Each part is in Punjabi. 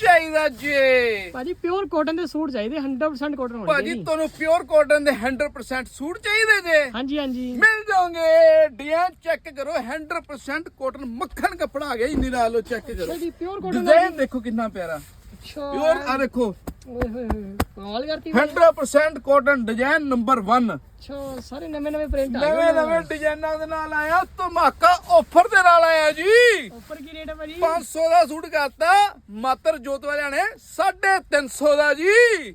ਚਾਹੀਦਾ ਜੀ। ਭਾਜੀ ਪਿਓਰ ਕਾਟਨ ਦੇ ਸੂਟ ਚਾਹੀਦੇ 100% ਕਾਟਨ ਹੋਣੇ ਭਾਜੀ ਚਾਹੀਦੇ। ਤੁਹਾਨੂੰ ਪਿਓਰ ਕਾਟਨ ਦੇ 100% ਸੂਟ ਚਾਹੀਦੇ ਜੇ। ਹਾਂਜੀ ਹਾਂਜੀ। ਮਿਲ ਜਾਓਗੇ। ਡੀਐਨ ਚੈੱਕ ਕਰੋ 100% ਕਾਟਨ ਮੱਖਣ ਕੱਪੜਾ ਆ ਗਿਆ ਜੀ ਨਿਰਾ ਲੋ ਚੈੱਕ ਕਰੋ। ਅੱਛਾ ਜੀ ਪਿਓਰ ਕਾਟਨ ਡਿਜ਼ਾਈਨ ਦੇਖੋ ਕਿੰਨਾ ਪਿਆਰਾ। ਅੱਛਾ। ਪਿਓਰ ਆ ਦੇਖੋ। ਓਏ ਹੋਏ ਹੋਏ। ਕਮਾਲ ਕਰਤੀ ਭਾਈ। 100% ਕਾਟਨ ਡਿਜ਼ਾਈਨ ਨੰਬਰ 1 ਅੱਛਾ ਸਾਰੇ ਨਵੇਂ ਨਵੇਂ ਪ੍ਰਿੰਟ ਆ ਨਵੇਂ ਨਵੇਂ ਡਿਜ਼ਾਈਨਾਂ ਦੇ ਨਾਲ ਆਇਆ ਧਮਾਕਾ ਆਫਰ ਦੇ ਨਾਲ ਆਇਆ ਜੀ। ਉੱਪਰ ਕੀ ਰੇਟ ਹੈ ਭਾਜੀ? 500 ਦਾ ਸੂਟ ਕਰਤਾ ਮਾਤਰ ਜੋਤ ਵਾਲਿਆਂ ਨੇ 350 ਦਾ ਜੀ।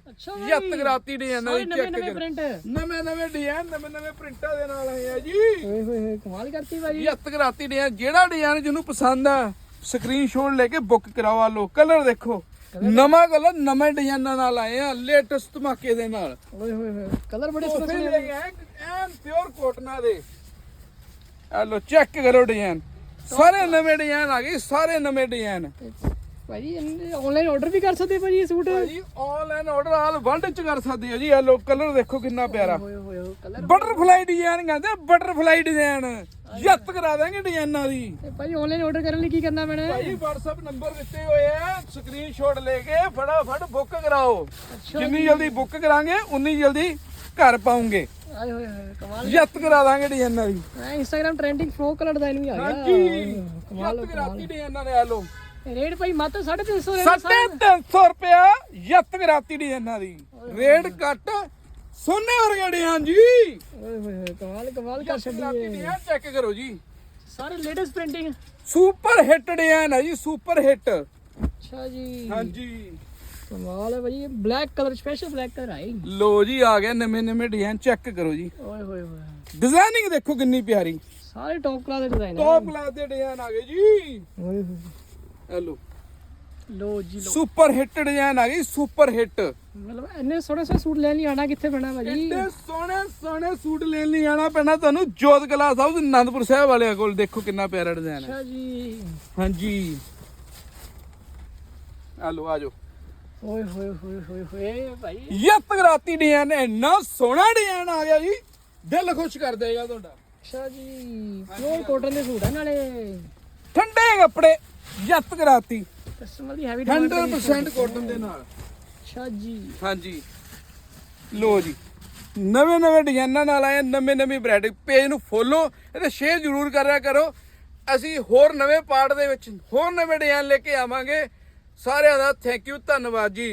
ਅੱਛਾ। ਯਤ ਗਰਾਤੀ ਡਿਜ਼ਾਈਨਾਂ ਦੀ ਨਵੇਂ ਚੈੱਕ ਨਵੇਂ ਪ੍ਰਿੰਟ ਨਵੇਂ ਨਵੇਂ ਡਿਜ਼ਾਈਨ ਨਵੇਂ ਨਵੇਂ ਪ੍ਰਿੰਟਾਂ ਦੇ ਨਾਲ ਆਏ ਆ ਜੀ। ਓਏ ਹੋਏ ਹੋਏ ਕਮਾਲ ਕਰਤੀ ਭਾਜੀ ਯਤ ਗਰਾਤੀ ਡਿਜ਼ਾਈਨ ਜਿਹੜਾ ਡਿਜ਼ਾਈਨ ਜਿਹਨੂੰ ਪਸੰਦ ਆ ਸਕਰੀਨਸ਼ਾਟ ਲੈ ਕੇ ਬੁੱਕ ਕਰਾਵਾ ਲੋ ਕਲਰ ਦੇਖੋ। ਨਵਾਂ ਕਲਰ ਨਵੇਂ ਡਿਜ਼ਾਈਨਾਂ ਨਾਲ ਆਏ ਆ ਲੇਟੈਸਟ ਧਮਾਕੇ ਦੇ ਨਾਲ। ਓਏ ਹੋਏ ਹੋਏ ਕਲਰ ਬੜੇ ਸੋਹਣੇ ਲੈ ਕੇ ਆਏ ਐਨ ਪਿਓਰ ਕੋਟਨਾ ਦੇ। ਆ ਲੋ ਚੈੱਕ ਕਰੋ ਡਿਜ਼ਾਈਨ ਸਾਰੇ ਨਵੇਂ ਡਿਜ਼ਾਈਨ ਆ ਗਏ ਸਾਰੇ ਨਵੇਂ ਡਿਜ਼ਾਈਨ ਭਾਜੀ ਆਨਲਾਈਨ ਆਰਡਰ ਵੀ ਕਰ ਸਕਦੇ ਭਾਜੀ ਇਹ ਸੂਟ? ਭਾਜੀ ਆਨਲਾਈਨ ਆਰਡਰ ਆਲ ਵਰਲਡ ਚ ਕਰ ਸਕਦੇ ਹੋ ਜੀ। ਇਹ ਲੋ ਕਲਰ ਦੇਖੋ ਕਿੰਨਾ ਪਿਆਰਾ। ਓਏ ਹੋਏ ਹੋਏ ਕਲਰ ਬਟਰਫਲਾਈ ਡਿਜ਼ਾਈਨ ਕਹਿੰਦੇ ਬਟਰਫਲਾਈ ਡਿਜ਼ਾਈਨ ਯੱਤ ਕਰਾ ਦਾਂਗੇ ਡਿਜ਼ਾਈਨਾਂ ਦੀ। ਭਾਜੀ ਆਨਲਾਈਨ ਆਰਡਰ ਕਰਨ ਲਈ ਕੀ ਕਰਨਾ ਪੈਣਾ ਹੈ? ਭਾਈ WhatsApp ਨੰਬਰ ਦਿੱਤੇ ਹੋਏ ਆ ਸਕਰੀਨਸ਼ਾਟ ਲੈ ਕੇ ਫਟਾਫਟ ਬੁੱਕ ਕਰਾਓ। ਜਿੰਨੀ ਜਲਦੀ ਬੁੱਕ ਕਰਾਂਗੇ ਉਨੀ ਜਲਦੀ ਘਰ ਪਾਉਂਗੇ। ਆਏ ਹੋਏ ਹੋਏ ਕਮਾਲ ਯੱਤ ਕਰਾ ਦਾਂਗੇ ਡਿਜ਼ਾਈਨਾਂ ਦੀ। ਇੰਸਟਾਗ੍ਰam ਟ੍ਰੈਂਡਿੰਗ ਫਰੋ ਕਲਰ ਡਿਜ਼ਾਈਨ ਵੀ ਆ ਗਿਆ। ਹਾਂਜੀ ਕਮਾਲ ਯੱਤ ਕਰਾਤੀ ਡਿਜ਼ਾਈਨਾਂ ਦੇ ਆ ਲੋ ਰੇਟ ਭਾਈ ਮਾત્ર 350 ਰੇਟ ਸਾਢੇ 300 ਰੁਪਿਆ ਯੱਤ ਕਰਾਤੀ ਡਿਜ਼ਾਈਨਾਂ ਦੀ। ਰੇਟ ਕੱਟ ਸੋਨੇ ਵਰਗੇ ਡਿਜ਼ਾਈਨ ਜੀ। ਓਏ ਹੋਏ ਹੋਏ ਕਮਾਲ ਕਮਾਲ ਕਰ ਕਰਾਤੀ ਛੱਡੀ ਡਿਜ਼ਾਈਨ ਚੈੱਕ ਕਰੋ ਜੀ। ਸਾਰੇ latest printing super hit design ਹੈ ਜੀ ਸੁਪਰ ਹਿੱਟ ਅੱਛਾ ਜੀ। ਹਾਂਜੀ। ਕਮਾਲ ਹੈ ਭਾਜੀ black colour special black colour ਆਈ ਲੋ ਜੀ ਆ ਗਿਆ ਨਵੇਂ ਨਵੇਂ ਡਿਜ਼ਾਈਨ ਚੈੱਕ ਕਰੋ ਜੀ। ਓਏ ਹੋਏ ਹੋਏ। ਡਿਜ਼ਾਈਨਿੰਗ ਦੇਖੋ ਕਿੰਨੀ ਪਿਆਰੀ। ਸਾਰੇ ਟੌਪ ਕਲਾਸ ਦੇ ਡਿਜ਼ਾਈਨ ਟੌਪ ਕਲਾਸ ਦੇ ਡਿਜ਼ਾਈਨ ਆ ਗਏ ਜੀ। ਓਏ ਹੋਏ। ਹੈਲੋ। ਲੋ ਜੀ ਲੋ। ਸੁਪਰ ਹਿੱਟ ਡਿਜ਼ਾਈਨ ਆ ਗਈ ਸੁਪਰ ਹਿੱਟ। ਮਤਲਬ ਇੰਨੇ ਸੋਹਣੇ ਸੋਹਣੇ ਸੂਟ ਲੈਣ ਲਈ ਆਣਾ ਕਿੱਥੇ ਪੈਣਾ ਭਾਜੀ? ਇੰਨੇ ਸੋਹਣੇ ਸੋਹਣੇ ਸੂਟ ਲੈਣ ਲਈ ਆਣਾ ਪੈਣਾ ਤੁਹਾਨੂੰ ਜੋਤ ਕਲਾਸ ਹਾਊਸ ਅਨੰਦਪੁਰ ਸਾਹਿਬ ਵਾਲਿਆਂ ਕੋਲ। ਦੇਖੋ ਕਿੰਨਾ ਪਿਆਰਾ ਡਿਜ਼ਾਈਨ ਹੈ। ਅੱਛਾ ਜੀ। ਹਾਂਜੀ। ਹੈਲੋ ਆਜੋ ਓਏ ਹੋਏ ਹੋਏ ਹੋਏ ਹੋਏ ਭਾਈ। ਡਿਜ਼ਾਈਨ ਇੰਨਾ ਸੋਹਣਾ ਡਿਜ਼ਾਈਨ ਆ ਗਿਆ ਜੀ। ਦਿਲ ਖੁਸ਼ ਕਰ ਦੇਗਾ ਤੁਹਾਡਾ। ਅੱਛਾ ਜੀ ਪਿਓਰ ਕਾਟਨ ਦੇ ਸੂਟ ਆ ਨਾਲੇ। ਠੰਡੇ ਕੱਪੜੇ ਯਤ ਗਰਾਤੀ ਕਸਟਮਰ ਦੀ ਹੈਵੀ 100% ਕਾਟਨ ਦੇ ਨਾਲ। ਅੱਛਾ ਜੀ। ਹਾਂਜੀ। ਲੋ ਜੀ ਨਵੇਂ ਨਵੇਂ ਡਿਜ਼ਾਈਨਾਂ ਨਾਲ ਆਏ ਨਵੇਂ ਨਵੇਂ ਵੈਰਾਈਟੀ ਪੇਜ ਨੂੰ ਫੋਲੋ ਅਤੇ ਸ਼ੇਅਰ ਜ਼ਰੂਰ ਕਰਿਆ ਕਰੋ। ਅਸੀਂ ਹੋਰ ਨਵੇਂ ਪਾਰਟ ਦੇ ਵਿੱਚ ਹੋਰ ਨਵੇਂ ਡਿਜ਼ਾਈਨ ਲੈ ਕੇ ਆਵਾਂਗੇ। ਸਾਰਿਆਂ ਦਾ ਥੈਂਕ ਯੂ ਧੰਨਵਾਦ ਜੀ।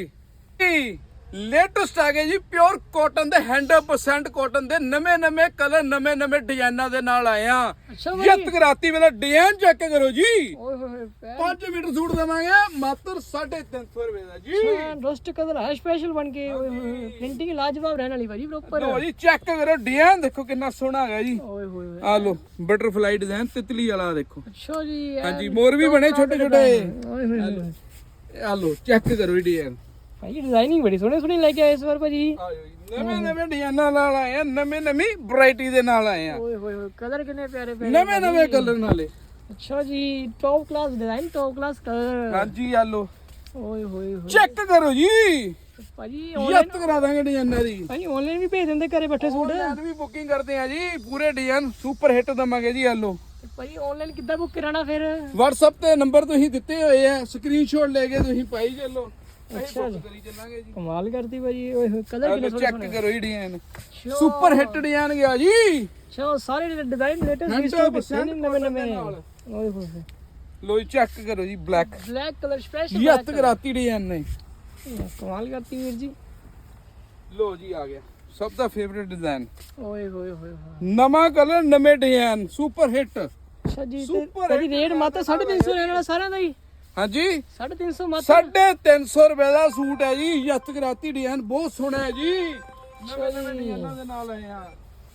ਲੇਟੈਸਟ ਆ ਗਏ ਜੀ ਪਿਓਰ ਕਾਟਨ ਦੇ 100% ਕਾਟਨ ਦੇ ਨਵੇਂ ਨਵੇਂ ਕਲਰ ਨਵੇਂ ਨਵੇਂ ਡਿਜ਼ਾਈਨਾਂ ਦੇ ਨਾਲ ਆਏ ਆ। ਅੱਛਾ ਬਾਈ। ਯਤ ਕਰਾਤੀ ਵੇਲੇ ਡਿਜ਼ਾਈਨ ਚੈੱਕ ਕਰੋ ਜੀ। ਓਏ ਹੋਏ ਹੋਏ ਪੈ 5 ਮੀਟਰ ਸੂਟ ਦੇਵਾਂਗੇ ਮਾਤਰ 350 ਰੁਪਏ ਦਾ ਜੀ। ਰੋਸਟ ਕਲਰ ਹੈ ਸਪੈਸ਼ਲ ਬਣ ਕੇ ਓਏ ਹੋਏ ਪ੍ਰਿੰਟਿੰਗ ਲਾਜਵਾਬ ਰਹਿਣ ਵਾਲੀ ਭਾਜੀ ਪ੍ਰੋਪਰ ਲੋ ਜੀ ਚੈੱਕ ਕਰੋ ਡਿਜ਼ਾਈਨ ਦੇਖੋ ਕਿੰਨਾ ਸੋਹਣਾ ਹੈਗਾ ਜੀ। ਓਏ ਹੋਏ ਹੋਏ। ਆ ਲੋ ਬਟਰਫਲਾਈ ਡਿਜ਼ਾਈਨ ਤਿਤਲੀ ਵਾਲਾ ਦੇਖੋ। ਅੱਛਾ ਜੀ ਇਹ ਹਾਂਜੀ ਮੋਰ ਵੀ ਬਣੇ ਛੋਟੇ ਛੋਟੇ ਓਏ ਹੋਏ ਆ ਲੋ ਚੈੱਕ ਕਰੋ ਡਿਜ਼ਾਈਨ ਭਾਈ ਡਿਜ਼ਾਈਨਿੰਗ ਬੜੀ ਸੋਹਣੀ ਸੋਹਣੀ ਲੈ ਕੇ ਆਏ ਇਸ ਵਾਰ ਭਾਜੀ। ਨਵੇਂ ਨਵੇਂ ਡਿਜ਼ਾਈਨਾਂ ਨਾਲ ਆਏ ਆ ਨਵੇਂ ਨਵੀਂ ਵੈਰਾਈਟੀ ਦੇ ਨਾਲ ਆਏ ਆ। ਓਏ ਹੋਏ ਹੋਏ ਕਲਰ ਕਿੰਨੇ ਪਿਆਰੇ ਪਿਆਰੇ ਨਵੇਂ ਨਵੇਂ ਕਲਰ ਨਾਲੇ ਅੱਛਾ ਜੀ top class design top class colour ਹਾਂਜੀ ਆ ਲੋ ਓਏ ਹੋਏ ਹੋਏ। ਚੈੱਕ ਕਰੋ ਜੀ। ਭਾਜੀ ਯੱਤ ਕਰਾ ਦਾਂਗੇ ਡਿਜ਼ਾਈਨਾਂ ਦੀ। ਭਾਜੀ ਆਨਲਾਈਨ ਵੀ ਭੇਜ ਦਿੰਦੇ ਘਰੇ ਬੈਠੇ ਸੂਟ। ਆਨਲਾਈਨ ਵੀ ਬੁਕਿੰਗ ਕਰਦੇ ਆ ਜੀ ਪੂਰੇ ਡਿਜ਼ਾਈਨ ਸੁਪਰ ਹਿੱਟ ਦਵਾਂਗੇ ਜੀ ਆ ਲੋ ਭਾਜੀ ਆਨਲਾਈਨ ਕਿੱਦਾਂ ਬੁੱਕ ਕਰਾਣਾ ਫਿਰ? WhatsApp ਤੇ ਨੰਬਰ ਤੁਸੀਂ ਦਿੱਤੇ ਹੋਏ ਆ ਸਕਰੀਨਸ਼ਾਟ ਲੈ ਕੇ ਤੁਸੀਂ ਪਾਈ ਚੱਲੋ। ਅੱਛਾ book ਕਰੀ ਚੱਲਾਂਗੇ ਜੀ। ਕਮਾਲ ਕਰਤੀ ਭਾਜੀ ਓਏ ਕਲਰ ਕਿੰਨੇ ਚੈੱਕ ਸੋਹਣੇ ਕਰੋ ਇਹ ਡਿਜ਼ਾਈਨ। ਸੁਪਰ ਹਿੱਟ ਡਿਜ਼ਾਈਨ ਗਿਆ ਜੀ। ਅੱਛਾ ਸਾਰੇ ਡਿਜ਼ਾਈਨ ਲੇਟੈਸਟ 100% ਸਟਾਕ ਦਿੱਤੇ ਨੇ ਨਵੇਂ ਨਵੇਂ। ਓਏ ਹੋਏ ਲੋ ਜੀ ਚੈੱਕ ਕਰੋ ਜੀ ਬਲੈਕ ਬਲੈਕ ਕਲਰ ਸਪੈਸ਼ਲ ਯੱਤ ਕਰਾਤੀ ਡਿਜ਼ਾਈਨ ਨੇ। ਕਮਾਲ ਕਰਤੀ ਵੀਰ ਜੀ। ਲੋ ਜੀ ਆ ਗਿਆ। ਸਭ ਦਾ ਫੇਵਰਿਟ ਡਿਜ਼ਾਈਨ ਓਏ ਹੋਏ ਹੋਏ ਨਵਾਂ ਕਲਰ ਨਵੇਂ ਡਿਜ਼ਾਈਨ ਸੁਪਰ ਹਿੱਟ ਅੱਛਾ ਜੀ hit ਰੇਟ ਮਾਤਾ 350 ਰਹਿਣ ਵਾਲਾ ਸਾਰਿਆਂ ਦਾ ਹੀ। ਹਾਂਜੀ? 350 ਮਾਤਾ 350 ਰੁਪਏ ਦਾ ਸੂਟ ਹੈ ਜੀ ਯੱਤ ਕਰਾਤੀ ਡਿਜ਼ਾਈਨ ਬਹੁਤ ਸੋਹਣਾ ਹੈ ਜੀ। ਨਵੇਂ ਨਵੇਂ ਡਿਜ਼ਾਈਨਾਂ ਦੇ ਨਾਲ ਆਏ ਆ।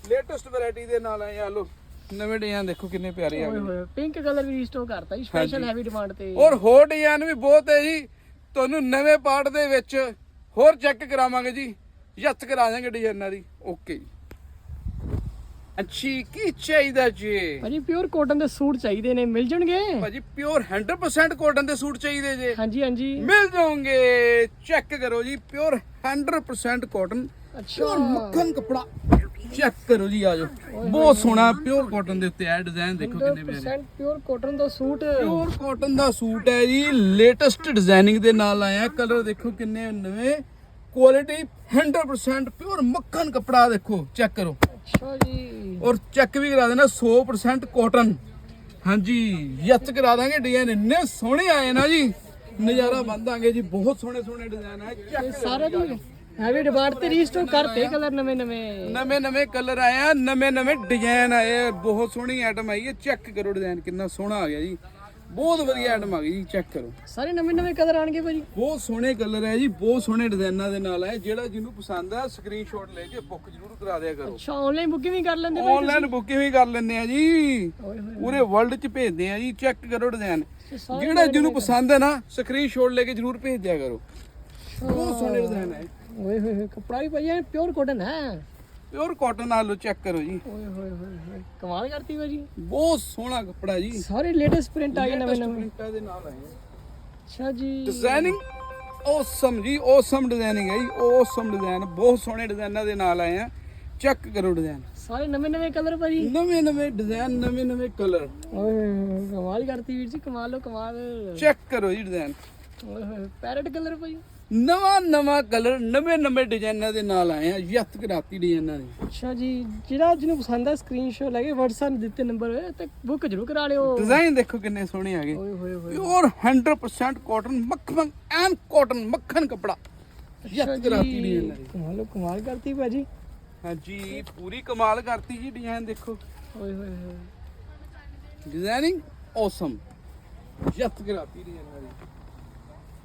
ਲੇਟੈਸਟ ਵੈਰਾਈਟੀ ਦੇ ਨਾਲ ਆਏ ਆ ਲੋ ਨਵੇਂ ਡਿਜ਼ਾਈਨ ਦੇਖੋ ਕਿੰਨੇ ਪਿਆਰੇ ਆ ਗਏ। ਪਿੰਕ ਕਲਰ ਵੀ ਰੀਸਟੋਕ ਕਰਤਾ ਜੀ ਸਪੈਸ਼ਲ ਹੈਵੀ ਡਿਮਾਂਡ ਤੇ। ਔਰ ਹੋਰ ਡਿਜ਼ਾਈਨ ਵੀ ਬਹੁਤ ਹੈ ਜੀ। ਤੁਹਾਨੂੰ ਨਵੇਂ ਪਾਰਟ ਦੇ ਵਿੱਚ ਹੋਰ ਚੈੱਕ ਕਰਾਵਾਂਗੇ ਜੀ। ਯੱਤ ਕਰਾ ਦਾਂਗੇ ਡਿਜ਼ਾਈਨਾਂ ਦੀ। ਓਕੇ ਜੀ। ਅੱਛੀ ਕੀ ਚਾਹੀਦਾ ਜੀ? ਭਾਜੀ ਪਿਓਰ ਕਾਟਨ ਦੇ ਸੂਟ ਚਾਹੀਦੇ ਨੇ ਮਿਲ ਜਾਣਗੇ? ਭਾਜੀ ਪਿਓਰ 100% ਕਾਟਨ ਦੇ ਸੂਟ ਚਾਹੀਦੇ ਜੇ। ਹਾਂਜੀ ਹਾਂਜੀ। ਮਿਲ ਜਾਓਗੇ। ਚੈੱਕ ਕਰੋ ਜੀ ਪਿਓਰ 100% ਕਾਟਨ ਅੱਛਾ। ਪਿਓਰ ਮੱਖਣ ਕਪੜਾ। ਚੈੱਕ ਕਰੋ ਜੀ ਆਜੋ ਬਹੁਤ ਸੋਹਣਾ ਪਿਓਰ ਕਾਟਨ ਦੇ ਉੱਤੇ ਆ ਡਿਜ਼ਾਈਨ ਦੇਖੋ ਕਿੰਨੇ ਪਿਆਰੇ। 100% ਪਿਓਰ ਕਾਟਨ ਦਾ ਸੂਟ। ਪਿਓਰ ਕਾਟਨ ਦਾ ਸੂਟ ਹੈ ਜੀ ਲੇਟੈਸਟ ਡਿਜ਼ਾਈਨਿੰਗ ਦੇ ਨਾਲ ਆਇਆ। ਕਲਰ ਦੇਖੋ ਕਿੰਨੇ ਨਵੇਂ। ਕੁਆਲਿਟੀ 100% ਪਿਓਰ ਮੱਖਣ ਕਪੜਾ ਦੇਖੋ। ਚੈੱਕ ਕਰੋ। ਅੱਛਾ ਜੀ। ਔਰ ਚੈੱਕ ਵੀ ਕਰਾ ਦੇਣਾ 100% ਕਾਟਨ ਹਾਂਜੀ ਯੱਤ ਕਰਾ ਦਾਂਗੇ ਡਿਜ਼ਾਈਨ ਇੰਨੇ ਸੋਹਣੇ ਆਏ ਨਾ ਜੀ। ਨਜ਼ਾਰਾ ਬੰਦਾਂਗੇ ਜੀ ਬਹੁਤ ਸੋਹਣੇ ਸੋਹਣੇ ਡਿਜ਼ਾਈਨ ਆ ਇਹ ਚੈੱਕ ਸਾਰੇ ਦੀ ਹੈਵੀ ਡਿਮਾਂਡ ਤੇ ਰੀਸਟਾਕ ਕਰਤੇ ਕਲਰ ਨਵੇਂ ਨਵੇਂ। ਨਵੇਂ ਨਵੇਂ ਕਲਰ ਆਏ ਆ ਨਵੇਂ ਨਵੇਂ ਡਿਜ਼ਾਈਨ ਆਏ ਬਹੁਤ ਸੋਹਣੀ ਆਈਟਮ ਆਈ ਹੈ ਚੈੱਕ ਕਰੋ ਡਿਜ਼ਾਈਨ ਕਿੰਨਾ ਸੋਹਣਾ ਆ ਗਿਆ ਜੀ। ਬਹੁਤ ਵਧੀਆ ਆਈਟਮ ਆ ਗਈ ਜੀ ਚੈੱਕ ਕਰੋ। ਸਾਰੇ ਨਵੇਂ ਨਵੇਂ ਕਲਰ ਆਣਗੇ ਭਾਜੀ। ਬਹੁਤ ਸੋਹਣੇ ਕਲਰ ਹੈ ਜੀ ਬਹੁਤ ਸੋਹਣੇ ਡਿਜ਼ਾਈਨਾਂ ਦੇ ਨਾਲ ਹੈ ਜਿਹੜਾ ਜਿਹਨੂੰ ਪਸੰਦ ਆ ਸਕਰੀਨਸ਼ਾਟ ਲੈ ਕੇ ਬੁੱਕ ਜ਼ਰੂਰ ਕਰਾ ਦਿਆ ਕਰੋ। ਅੱਛਾ ਆਨਲਾਈਨ ਬੁਕਿੰਗ ਵੀ ਕਰ ਲੈਂਦੇ ਭਾਈ ਆਨਲਾਈਨ ਬੁਕਿੰਗ ਵੀ ਕਰ ਲੈਂਦੇ ਆ ਜੀ। ਪੂਰੇ ਵਰਲਡ 'ਚ ਭੇਜਦੇ ਆ ਜੀ ਚੈੱਕ ਕਰੋ ਡਿਜ਼ਾਈਨ ਜਿਹੜਾ ਜਿਹਨੂੰ ਪਸੰਦ ਹੈ ਨਾ ਸਕਰੀਨਸ਼ਾਟ ਲੈ ਕੇ ਜ਼ਰੂਰ ਭੇਜ ਦਿਆ ਕਰੋ। ਬਹੁਤ ਸੋਹਣੇ ਡਿਜ਼ਾਈਨ ਹੈ ਓਏ ਹੋਏ ਹੋਏ ਕਪੜਾ ਵੀ ਭਾਜੀ ਪਿਓਰ ਕਾਟਨ ਹੈ। ਪਿਓਰ ਕਾਟਨ ਨਾਲ ਲੋ ਚੈੱਕ ਕਰੋ ਜੀ। ਓਏ ਹੋਏ ਹੋਏ ਹੋਏ। ਕਮਾਲ ਕਰਤੀ ਭਾਜੀ। ਬਹੁਤ ਸੋਹਣਾ ਕੱਪੜਾ ਜੀ। ਸਾਰੇ ਲੇਟੈਸਟ ਪ੍ਰਿੰਟ ਆ ਗਏ ਨਵੇਂ ਨਵੇਂ ਪ੍ਰਿੰਟਾਂ ਦੇ ਨਾਲ ਆਏ ਅੱਛਾ ਜੀ। ਡਿਜ਼ਾਈਨਿੰਗ ਔਸਮ ਜੀ ਔਸਮ ਡਿਜ਼ਾਈਨਿੰਗ ਹੈ ਜੀ ਔਸਮ ਡਿਜ਼ਾਈਨ ਬਹੁਤ ਸੋਹਣੇ ਡਿਜ਼ਾਈਨਾਂ ਦੇ ਨਾਲ ਆਏ ਆ। ਚੈੱਕ ਕਰੋ ਡਿਜ਼ਾਈਨ ਸਾਰੇ ਨਵੇਂ ਨਵੇਂ ਕਲਰ ਭਾਜੀ। ਨਵੇਂ ਨਵੇਂ ਡਿਜ਼ਾਈਨ ਨਵੇਂ ਨਵੇਂ ਕਲਰ ਓਏ ਕਮਾਲ ਕਰਤੀ ਵੀਰ ਜੀ ਕਮਾਲ ਲੋ ਕਮਾਲ। ਚੈੱਕ ਕਰੋ ਜੀ ਡਿਜ਼ਾਈਨ ਓਏ ਹੋਏ ਪੈਰਟ ਕਲਰ ਭਾਜੀ। ਨਵਾਂ ਨਵਾਂ ਕਲਰ ਨਵੇਂ ਨਵੇਂ ਡਿਜ਼ਾਈਨਾਂ ਦੇ ਨਾਲ ਆਏ ਆ ਯੱਤ ਕਰਾਤੀ ਡਿਜ਼ਾਈਨਾਂ ਦੇ। ਅੱਛਾ ਜੀ ਜਿਹੜਾ ਜਿਹਨੂੰ ਪਸੰਦ ਆ ਸਕਰੀਨਸ਼ਾਟ ਲੈ ਕੇ WhatsApp ਦਿੱਤੇ ਨੰਬਰ ਹੋਏ ਤੇ ਬੁੱਕ ਜ਼ਰੂਰ ਕਰਾ ਲਿਓ। ਡਿਜ਼ਾਈਨ ਦੇਖੋ ਕਿੰਨੇ ਸੋਹਣੇ ਆ ਗਏ। ਓਏ ਹੋਏ ਹੋਏ। ਪਿਓਰ 100% ਕਾਟਨ ਮੱਖਣ ਐਨ ਕਾਟਨ ਮੱਖਣ ਕਪੜਾ। ਯੱਤ ਕਰਾਤੀ ਡਿਜ਼ਾਈਨਾਂ ਦੀ। ਕਮਾਲ ਕਮਾਲ ਕਰਤੀ ਭਾਜੀ। ਹਾਂਜੀ ਪੂਰੀ ਕਮਾਲ ਕਰਤੀ ਜੀ ਡਿਜ਼ਾਈਨ ਦੇਖੋ। ਓਏ ਹੋਏ ਹੋਏ। ਡਿਜ਼ਾਈਨਿੰਗ ਔਸਮ ਯੱਤ ਕਰਾਤੀ ਡਿਜ਼ਾਈਨਾਂ ਦੀ।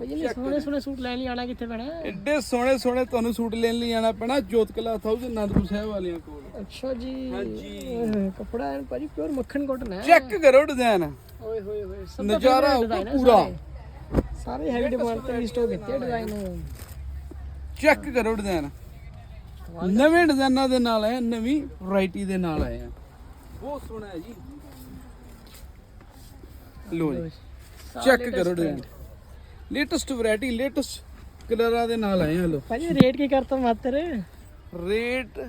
ਨੇ ਸੋਹਣੇ ਸੋਹਣੇ ਸੂਟ ਲੈਣ ਲਈ ਆਣਾ ਕਿੱਥੇ ਪੈਣਾ? ਹੈ? ਐਡੇ ਸੋਹਣੇ ਸੋਹਣੇ ਤੁਹਾਨੂੰ ਸੂਟ ਲੈਣ ਲਈ ਆਣਾ ਪੈਣਾ ਜੋਤ ਕਲਾ ਹਾਊਸ ਅਨੰਦਪੁਰ ਸਾਹਿਬ ਵਾਲਿਆਂ ਕੋਲ। ਅੱਛਾ ਜੀ। ਹਾਂਜੀ। ਕਪੜਾ ਹੈ ਭਾਜੀ ਪਿਓਰ ਮੱਖਣ ਕਾਟਨ ਹੈ। ਚੈੱਕ ਕਰੋ ਡਿਜ਼ਾਈਨ ਓਏ ਹੋਏ ਹੋਏ ਸਭ ਨਜ਼ਾਰਾ ਪੂਰਾ। ਸਾਰੇ। ਹੈਵੀ ਡਿਮਾਂਡ ਤੇ ਰੀਸਟਾਕ ਕੀਤੇ ਡਿਜ਼ਾਈਨ ਚੈੱਕ ਕਰੋ ਡਿਜ਼ਾਈਨ ਨਵੇਂ ਡਿਜ਼ਾਈਨਾਂ ਦੇ ਨਾਲ ਆਏ ਨਵੀਂ ਵੈਰਾਈਟੀ ਦੇ ਨਾਲ ਆਏ ਆ। ਬਹੁਤ ਸੋਹਣਾ ਹੈ ਜੀ। ਲੋ ਜੀ। ਚੈੱਕ ਕਰੋ ਡਿਜ਼ਾਈਨ ਲੇਟੈਸਟ ਵੈਰਾਈਟੀ ਲੇਟੈਸਟ ਕਲਰਾਂ ਦੇ ਨਾਲ ਆਏ ਆ ਲੋ ਭਾਜੀ ਰੇਟ ਕੀ ਕਰਤਾ ਮਾਤਰ? ਰੇਟ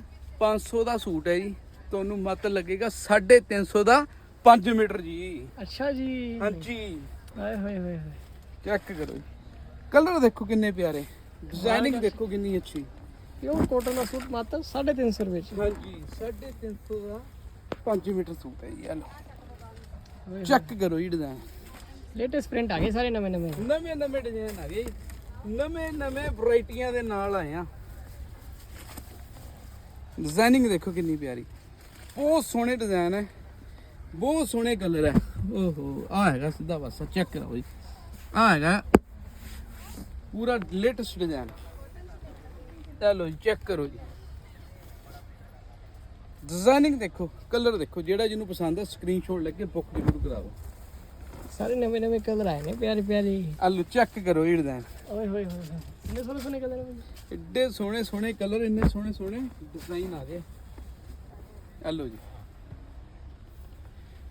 500 ਦਾ ਸੂਟ ਹੈ ਜੀ। ਤੁਹਾਨੂੰ ਮਤ ਲੱਗੇਗਾ 350 ਦਾ 5 ਮੀਟਰ ਜੀ। ਅੱਛਾ ਜੀ। ਹਾਂਜੀ। ਹਾਏ ਹੋਏ ਹੋਏ। ਚੈੱਕ ਕਰੋ ਜੀ। ਕਲਰ ਦੇਖੋ ਕਿੰਨੇ ਪਿਆਰੇ। ਡਿਜ਼ਾਈਨਿੰਗ ਦੇਖੋ ਕਿੰਨੀ ਅੱਛੀ। ਪਿਓਰ ਕਾਟਨ ਦਾ ਸੂਟ ਮਾਤਰ 350 ਰੁਪਏ ਚ। ਹਾਂਜੀ 350 ਦਾ 5 ਮੀਟਰ ਸੂਟ ਹੈ ਜੀ ਇਹ ਲਓ। ਚੈੱਕ ਕਰੋ ਜੀ ਡਿਜ਼ਾਈਨ ਲੇਟੈਸਟ ਪ੍ਰਿੰਟ ਆ ਗਏ ਸਾਰੇ ਨਵੇਂ ਨਵੇਂ। ਨਵੇਂ ਨਵੇਂ ਡਿਜ਼ਾਈਨ ਆ ਗਏ ਜੀ। ਨਵੇਂ ਨਵੇਂ ਵੈਰਾਈਟੀਆਂ ਦੇ ਨਾਲ ਆਏ ਆ। ਡਿਜ਼ਾਈਨਿੰਗ ਦੇਖੋ ਕਿੰਨੀ ਪਿਆਰੀ। ਬਹੁਤ ਸੋਹਣੇ ਡਿਜ਼ਾਈਨ ਹੈ ਬਹੁਤ ਸੋਹਣੇ ਕਲਰ ਹੈ ਓਹੋ, ਆ ਹੈਗਾ ਸਿੱਧਾ ਪਾਸਾ ਚੈੱਕ ਕਰੋ ਜੀ। ਆ ਹੈਗਾ ਪੂਰਾ ਲੇਟੈਸਟ ਡਿਜ਼ਾਈਨ ਚਲੋ ਚੈੱਕ ਕਰੋ ਜੀ। ਡਿਜ਼ਾਈਨਿੰਗ ਦੇਖੋ ਕਲਰ ਦੇਖੋ, ਜਿਹੜਾ ਜਿਹਨੂੰ ਪਸੰਦ ਹੈ ਸਕਰੀਨਸ਼ਾਟ ਲੈ ਕੇ ਬੁੱਕ ਜ਼ਰੂਰ ਕਰਾਓ। ਸਾਰੇ ਨਵੇਂ ਨਵੇਂ ਕਲਰ ਆਏ ਨੇ ਪਿਆਰੇ ਪਿਆਰੇ। ਆਲੂ ਚੈੱਕ ਕਰੋ ਇਹ ਡਿਜ਼ਾਈਨ ਓਏ ਹੋਏ ਹੋਏ ਇੰਨੇ ਸੋਹਣੇ ਸੋਹਣੇ ਕਲਰ ਨੇ ਐਡੇ ਸੋਹਣੇ ਸੋਹਣੇ ਕਲਰ ਇੰਨੇ ਸੋਹਣੇ ਸੋਹਣੇ ਡਿਜ਼ਾਈਨ ਆ ਗਏ। ਆਲੋ ਜੀ।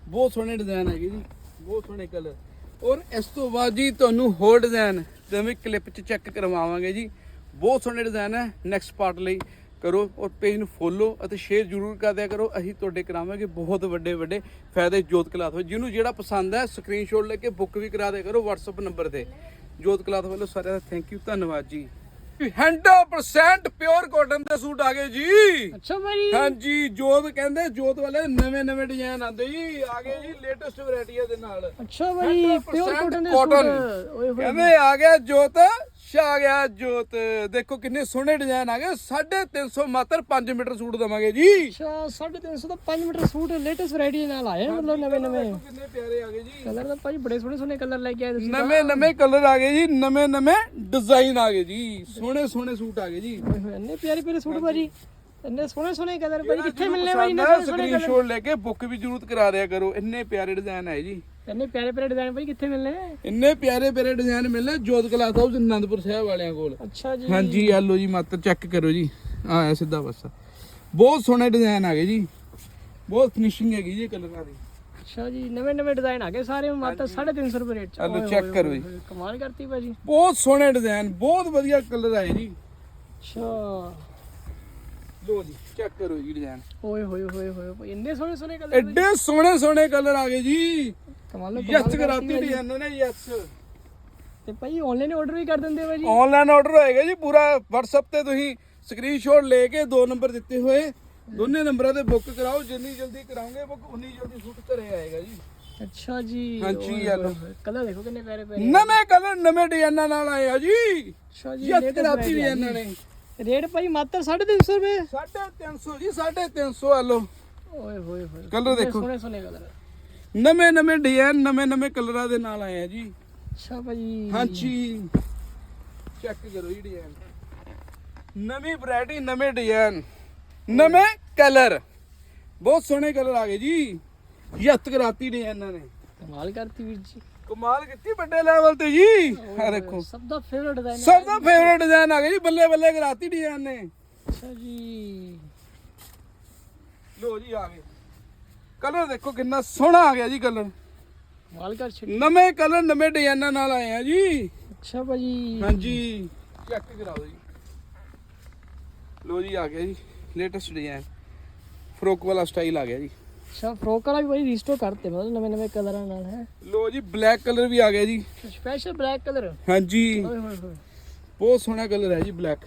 ਬਹੁਤ ਸੋਹਣੇ ਡਿਜ਼ਾਈਨ ਹੈਗੇ ਜੀ ਬਹੁਤ ਸੋਹਣੇ ਕਲਰ। ਔਰ ਇਸ ਤੋਂ ਬਾਅਦ ਜੀ ਤੁਹਾਨੂੰ ਹੋਰ ਡਿਜ਼ਾਈਨ ਜਿਵੇਂ ਕਲਿੱਪ 'ਚ ਚੈੱਕ ਕਰਵਾਵਾਂਗੇ ਜੀ। ਬਹੁਤ ਸੋਹਣੇ ਡਿਜ਼ਾਈਨ ਹੈ ਨੈਕਸਟ ਪਾਰਟ ਲਈ। ਕਰੋ ਔਰ ਪੇਜ ਨੂੰ ਫੋਲੋ ਅਤੇ ਸ਼ੇਅਰ ਜ਼ਰੂਰ ਕਰ ਦਿਆ ਕਰੋ। ਅਸੀਂ ਤੁਹਾਡੇ ਕਰਾਵਾਂਗੇ ਬਹੁਤ ਵੱਡੇ ਵੱਡੇ ਫਾਇਦੇ। ਜੋਤ ਕਲਾਥ ਜਿਹਨੂੰ ਜਿਹੜਾ ਪਸੰਦ ਹੈ ਸਕਰੀਨਸ਼ਾਟ ਲੈ ਕੇ ਬੁੱਕ ਵੀ ਕਰਾ ਦਿਆ ਕਰੋ WhatsApp ਨੰਬਰ ਤੇ। ਜੋਤ ਕਲਾਥ ਵੱਲੋਂ ਸਾਰਿਆਂ ਦਾ ਥੈਂਕ ਯੂ ਧੰਨਵਾਦ ਜੀ। 100% ਪਿਓਰ ਕਾਟਨ ਦੇ ਸੂਟ ਆ ਗਏ ਜੀ। ਅੱਛਾ ਭਾਈ ਹਾਂਜੀ ਜੋਤ ਕਹਿੰਦੇ ਜੋਤ ਵਾਲੇ ਨਵੇਂ ਨਵੇਂ ਡਿਜ਼ਾਈਨ ਆਉਂਦੇ ਜੀ। ਆ ਗਏ ਜੀ ਲੇਟੈਸਟ ਵੈਰਾਈਟੀਆਂ ਦੇ ਨਾਲ। ਅੱਛਾ ਭਾਈ ਪਿਓਰ 100% ਕਾਟਨ ਦੇ। ਸੂਟ। ਓਏ ਹੋਏ। ਕਹਿੰਦੇ ਆ ਗਿਆ ਜੋਤ। ਛਾ ਗਿਆ ਜੋਤ। ਦੇਖੋ ਕਿੰਨੇ ਸੋਹਣੇ ਡਿਜ਼ਾਈਨ ਆ ਗਏ। 350 ਮਾਤਰ 5 ਮੀਟਰ ਸੂਟ ਦਵਾਂਗੇ ਜੀ। ਅੱਛਾ 350 ਦਾ 5 ਮੀਟਰ ਸੂਟ ਲੇਟੈਸਟ ਵੈਰਾਈਟੀ ਨਾਲ ਆਏ ਆ, ਮਤਲਬ ਨਵੇਂ ਨਵੇਂ ਕਿੰਨੇ ਪਿਆਰੇ ਆ ਗਏ ਜੀ। ਕਲਰ ਤਾਂ ਭਾਈ ਬੜੇ ਸੋਹਣੇ ਸੋਹਣੇ ਕਲਰ ਲੈ ਕੇ ਆਏ ਤੁਸੀਂ ਨਵੇਂ ਨਵੇਂ ਕਲਰ ਆ ਗਏ ਜੀ ਨਵੇਂ ਨਵੇਂ ਡਿਜ਼ਾਈਨ ਆ ਗਏ ਜੀ। ਸੋਹਣੇ ਸੋਹਣੇ ਸੂਟ ਆ ਗਏ ਜੀ। ਇੰਨੇ ਪਿਆਰੇ ਪਿਆਰੇ ਸੂਟ ਭਾਜੀ। ਇੰਨੇ ਸੋਹਣੇ ਸੋਹਣੇ ਕਲਰ ਭਾਜੀ ਕਿੱਥੇ ਮਿਲਨੇ ਭਾਜੀ ਇੰਨੇ ਸੋਹਣੇ ਸੋਹਣੇ ਕਲਰ? ਸਕਰੀਨਸ਼ਾਟ ਲੈ ਕੇ ਬੁੱਕ ਵੀ ਜ਼ਰੂਰ ਕਰਾ ਦਿਆ ਕਰੋ। ਇੰਨੇ ਪਿਆਰੇ ਡਿਜ਼ਾਈਨ ਆਏ ਜੀ। ਇੰਨੇ ਪਿਆਰੇ ਪਿਆਰੇ ਡਿਜ਼ਾਈਨ ਭਾਜੀ ਕਿੱਥੇ ਮਿਲਨੇ ਇੰਨੇ ਪਿਆਰੇ ਪਿਆਰੇ ਡਿਜ਼ਾਈਨ ਮਿਲਨੇ ਜੋਤ ਕਲਾਥ ਹਾਊਸ ਅਨੰਦਪੁਰ ਸਾਹਿਬ ਵਾਲਿਆਂ ਕੋਲ। ਅੱਛਾ ਜੀ। ਹਾਂਜੀ ਆ ਲੋ ਜੀ ਮਾਤਰ ਚੈੱਕ ਕਰੋ ਜੀ। ਆ ਆਇਆ ਸਿੱਧਾ ਬਸ ਬਹੁਤ ਸੋਹਣੇ ਡਿਜ਼ਾਈਨ ਆ ਗਏ ਜੀ। ਬਹੁਤ ਫਿਨਿਸ਼ਿੰਗ ਹੈਗੀ ਜੀ ਕਲਰਾਂ ਦੀ ਅੱਛਾ ਜੀ ਨਵੇਂ ਨਵੇਂ ਡਿਜ਼ਾਈਨ ਆ ਗਏ ਸਾਰੇ ਮਾਤਰ 350 ਰੁਪਏ ਰੇਟ ਚ। ਓਏ check ਹੋਏ ਕਰੋ ਜੀ। ਕਮਾਲ ਕਰਤੀ ਭਾਜੀ। ਬਹੁਤ ਸੋਹਣੇ ਡਿਜ਼ਾਈਨ ਬਹੁਤ ਵਧੀਆ ਕਲਰ ਆਏ ਜੀ। ਅੱਛਾ। ਲੋ ਜੀ ਚੈੱਕ ਕਰੋ ਜੀ ਡਿਜ਼ਾਈਨ ਓਏ ਹੋਏ ਹੋਏ ਹੋਏ ਭਾਈ ਇੰਨੇ ਸੋਹਣੇ ਸੋਹਣੇ ਕਲਰ ਐਡੇ ਸੋਹਣੇ ਸੋਹਣੇ ਕਲਰ ਆ ਗਏ ਜੀ। ਕਮਾਲ ਯਸ ਕਰਾਤੀ ਡਿਜ਼ਾਈਨ ਨੇ ਯਸ। ਤੇ ਭਾਈ ਆਨਲਾਈਨ ਆਰਡਰ ਵੀ ਕਰ ਦਿੰਦੇ ਭਾਈ ਆਨਲਾਈਨ ਆਰਡਰ ਹੋਏਗਾ ਜੀ ਪੂਰਾ WhatsApp ਤੇ ਤੁਸੀਂ ਸਕਰੀਨਸ਼ਾਟ ਲੈ ਕੇ ਦੋ ਨੰਬਰ ਦਿੱਤੇ ਹੋਏ। ਦੋਨੇ ਨੰਬਰਾਂ ਤੇ ਬੁੱਕ ਕਰਾਓ ਜਿੰਨੀ ਜਲਦੀ ਕਰਾਉਂਗੇ ਬੁੱਕ ਉਨੀ ਜਲਦੀ ਸੂਟ ਘਰੇ ਆਏਗਾ ਜੀ। ਅੱਛਾ ਜੀ। ਹਾਂਜੀ, ਇਹ ਲਓ। ਕਲਰ ਦੇਖੋ ਕਿੰਨੇ ਪਿਆਰੇ ਪਿਆਰੇ ਨਵੇਂ ਕਲਰ ਨਵੇਂ ਡਿਜ਼ਾਈਨਾਂ ਨਾਲ ਆਏ ਆ ਜੀ। ਅੱਛਾ ਜੀ ਯਸ ਕਰਾਤੀ ਡਿਜ਼ਾਈਨਾਂ ਨੇ। ਰੇਟ ਭਾਈ ਮਾਤਰ 350 ਰੁਪਏ? 350 ਜੀ 350 ਆ ਲੋ ਓਏ ਹੋਏ ਹੋਏ। Colour ਕਿੰਨੇ ਦੇਖੋ। ਸੋਹਣੇ ਸੋਹਣੇ ਕਲਰ। ਨਵੇਂ ਨਵੇਂ ਡਿਜ਼ਾਈਨ ਨਵੇਂ ਨਵੇਂ ਕਲਰਾਂ ਦੇ ਨਾਲ ਆਏ ਆ ਜੀ। ਅੱਛਾ ਭਾਈ ਹਾਂਜੀ। ਚੈੱਕ ਕਰੋ ਜੀ ਡਿਜ਼ਾਈਨ ਨਵੀਂ ਵੈਰਾਈਟੀ ਨਵੇਂ ਡਿਜ਼ਾਈਨ ਨਵੇਂ ਕਲਰ ਬਹੁਤ ਸੋਹਣੇ ਕਲਰ ਆ ਗਏ ਜੀ। ਯੱਤ ਕਰਾਤੀ ਡਿਜ਼ਾਈਨਾਂ ਨੇ। ਕਮਾਲ ਕਰਤੀ ਵੀਰ ਜੀ। ਕਮਾਲ ਕੀਤੀ ਵੱਡੇ ਲੈਵਲ ਤੇ ਜੀ। ਆ ਦੇਖੋ। ਸਭ ਦਾ ਫੇਵਰਟ ਡਿਜ਼ਾਈਨ ਸਭ ਦਾ ਫੇਵਰਟ ਡਿਜ਼ਾਈਨ ਆ ਗਿਆ ਜੀ ਬੱਲੇ ਬੱਲੇ ਕਰਾਤੀ ਡਿਜ਼ਾਈਨ ਨੇ। ਅੱਛਾ ਜੀ। ਲੋ ਜੀ ਆ ਗਏ। ਕਲਰ ਦੇਖੋ ਕਿੰਨਾ ਸੋਹਣਾ ਆ ਗਿਆ ਜੀ ਕਲਰ। ਕਮਾਲ ਕਰ ਛੱਡ ਨਵੇਂ ਕਲਰ ਨਵੇਂ ਡਿਜ਼ਾਈਨਾਂ ਨਾਲ ਆਏ ਆ ਜੀ। ਅੱਛਾ ਭਾਜੀ। ਹਾਂਜੀ ਚੈੱਕ ਕਰਾਓ ਜੀ। ਲੋ ਜੀ ਆ ਗਿਆ ਜੀ ਲੇਟੈਸਟ ਡਿਜ਼ਾਈਨ ਫਰੋਕ ਵਾਲਾ ਸਟਾਈਲ ਆ ਗਿਆ ਜੀ। ਅੱਛਾ ਫਰੋਕ ਵਾਲਾ ਵੀ ਭਾਈ ਰੀਸਟੋਰ ਕਰਤੇ ਮਤਲਬ ਨਵੇਂ ਨਵੇਂ ਕਲਰਾਂ ਨਾਲ ਹੈ? ਲੋ ਜੀ ਬਲੈਕ ਕਲਰ ਵੀ ਆ ਗਿਆ ਜੀ। Special black colour? ਹਾਂਜੀ। ਓਏ ਹੋਏ ਹੋਏ। ਬਹੁਤ ਸੋਹਣਾ ਕਲਰ ਹੈ ਜੀ ਬਲੈਕ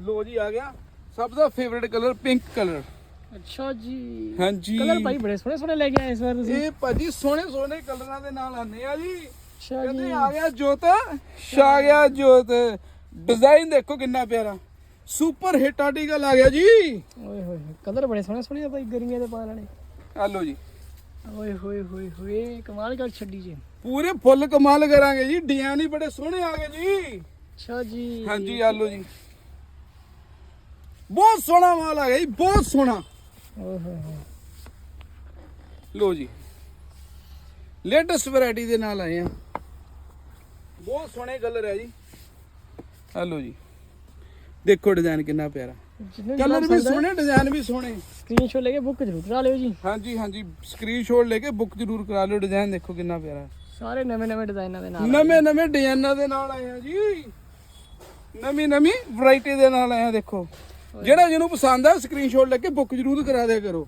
ਲੋ ਜੀ ਆ ਗਿਆ। ਸਭ ਦਾ ਫੇਵਰਿਟ ਕਲਰ ਪਿੰਕ ਕਲਰ। ਅੱਛਾ ਜੀ। ਹਾਂਜੀ। ਕਲਰ ਭਾਈ ਬੜੇ ਸੋਹਣੇ ਸੋਹਣੇ ਲੈ ਕੇ ਆਏ ਇਸ ਵਾਰ ਤੁਸੀਂ। ਇਹ ਭਾਜੀ ਸੋਹਣੇ ਸੋਹਣੇ ਕਲਰਾਂ ਦੇ ਨਾਲ ਆਨੇ ਆ ਜੀ। ਅੱਛਾ ਕਹਿੰਦੇ ਆ ਗਿਆ ਜੋਤ ਛਾ ਗਿਆ ਜੋਤ। ਡਿਜ਼ਾਈਨ ਦੇਖੋ ਕਿੰਨਾ ਪਿਆਰਾ। ਸੁਪਰ ਹਿੱਟ ਆਰਟੀਕਲ ਆ ਗਿਆ ਜੀ। ਓਏ ਹੋਏ ਹੋਏ ਕਲਰ ਬੜੇ ਸੋਹਣੇ ਸੋਹਣੇ ਆ ਭਾਈ ਗਰਮੀਆਂ ਦੇ ਪਾਣ ਵਾਲੇ। ਆ ਲੋ ਜੀ। ਓਏ ਹੋਏ ਹੋਏ ਹੋਏ ਕਮਾਲ ਕਰ ਛੱਡੀ ਜੀ। ਪੂਰੇ ਫੁੱਲ ਕਮਾਲ ਕਰਾਂਗੇ ਜੀ। ਡਿਜ਼ਾਈਨ ਹੀ ਬੜੇ ਸੋਹਣੇ ਆ ਗਏ ਜੀ। ਅੱਛਾ ਜੀ। ਹਾਂਜੀ ਆ ਲੋ ਜੀ। ਬਹੁਤ ਸੋਹਣਾ ਮਾਲ ਆ ਗਿਆ ਜੀ ਬਹੁਤ ਸੋਹਣਾ। ਹੋਏ ਲੋ ਜੀ। ਲੇਟੈਸਟ ਵੈਰਾਈਟੀ ਦੇ ਨਾਲ ਆਏ ਆ। ਬਹੁਤ ਸੋਹਣੇ ਕਲਰ ਹੈ ਜੀ। ਆ ਲੋ ਜੀ। ਦੇਖੋ ਡਿਜ਼ਾਈਨ ਕਿੰਨਾ ਪਿਆਰਾ। ਕਲਰ ਵੀ ਸੋਹਣੇ ਡਿਜ਼ਾਈਨ ਵੀ ਸੋਹਣੇ। ਸਕਰੀਨਸ਼ਾਟ ਲੈ ਕੇ ਬੁੱਕ ਜ਼ਰੂਰ ਕਰਾ ਲਿਓ ਜੀ। ਹਾਂਜੀ ਹਾਂਜੀ। ਸਕਰੀਨਸ਼ਾਟ ਲੈ ਕੇ ਬੁੱਕ ਜ਼ਰੂਰ ਕਰਾ ਲਿਓ। ਡਿਜ਼ਾਈਨ ਦੇਖੋ ਕਿੰਨਾ ਪਿਆਰਾ। ਸਾਰੇ ਨਵੇਂ ਨਵੇਂ ਡਿਜ਼ਾਈਨਾਂ ਦੇ ਨਾਲ ਨਵੇਂ ਨਵੇਂ ਡਿਜ਼ਾਈਨਾਂ ਦੇ ਨਾਲ ਆਏ ਆ ਜੀ। ਨਵੀਂ ਨਵੀਂ ਵੈਰਾਈਟੀ ਦੇ ਨਾਲ ਆਏ ਆ ਦੇਖੋ। ਜਿਹੜਾ ਜਿਹਨੂੰ ਪਸੰਦ ਆ ਸਕਰੀਨਸ਼ਾਟ ਲੈ ਕੇ ਬੁੱਕ ਜ਼ਰੂਰ ਕਰਾ ਦਿਆ ਕਰੋ।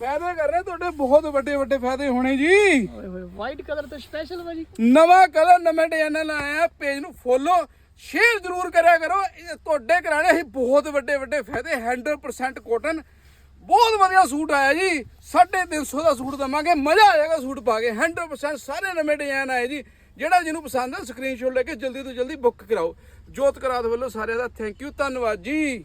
ਫਾਇਦੇ ਕਰ ਰਹੇ ਤੁਹਾਡੇ ਬਹੁਤ ਵੱਡੇ ਵੱਡੇ ਫਾਇਦੇ ਹੋਣੇ ਜੀ। ਓਏ ਹੋਏ ਵਾਈਟ ਕਲਰ ਤੇ ਸਪੈਸ਼ਲ ਭਾਜੀ ਨਵਾਂ ਕਲਰ ਨਵੇਂ ਡਿਜ਼ਾਈਨਾਂ ਨਾਲ ਆਇਆ ਪੇਜ ਨੂੰ ਫੋਲੋ ਸ਼ੇਅਰ ਜ਼ਰੂਰ ਕਰਿਆ ਕਰੋ। ਇਹ ਤੁਹਾਡੇ ਕਰਾਣੇ ਬਹੁਤ ਵੱਡੇ ਵੱਡੇ ਫਾਇਦੇ 100% ਕੋਟਨ ਬਹੁਤ ਵਧੀਆ ਸੂਟ ਆਇਆ ਜੀ। 350 ਦਾ ਸੂਟ ਦਵਾਂਗੇ ਮਜ਼ਾ ਆ ਜਾਏਗਾ ਸੂਟ ਪਾ ਕੇ। 100% ਸਾਰੇ ਨਵੇਂ ਡਿਜ਼ਾਈਨ ਆਏ ਜੀ। ਜਿਹੜਾ ਜਿਹਨੂੰ ਪਸੰਦ ਹੈ ਸਕਰੀਨਸ਼ਾਟ ਲੈ ਕੇ ਜਲਦੀ ਤੋਂ ਜਲਦੀ ਬੁੱਕ ਕਰਾਓ। ਜੋਤ ਕਰਾਤ ਵੱਲੋਂ ਸਾਰਿਆਂ ਦਾ ਥੈਂਕ ਯੂ ਧੰਨਵਾਦ ਜੀ।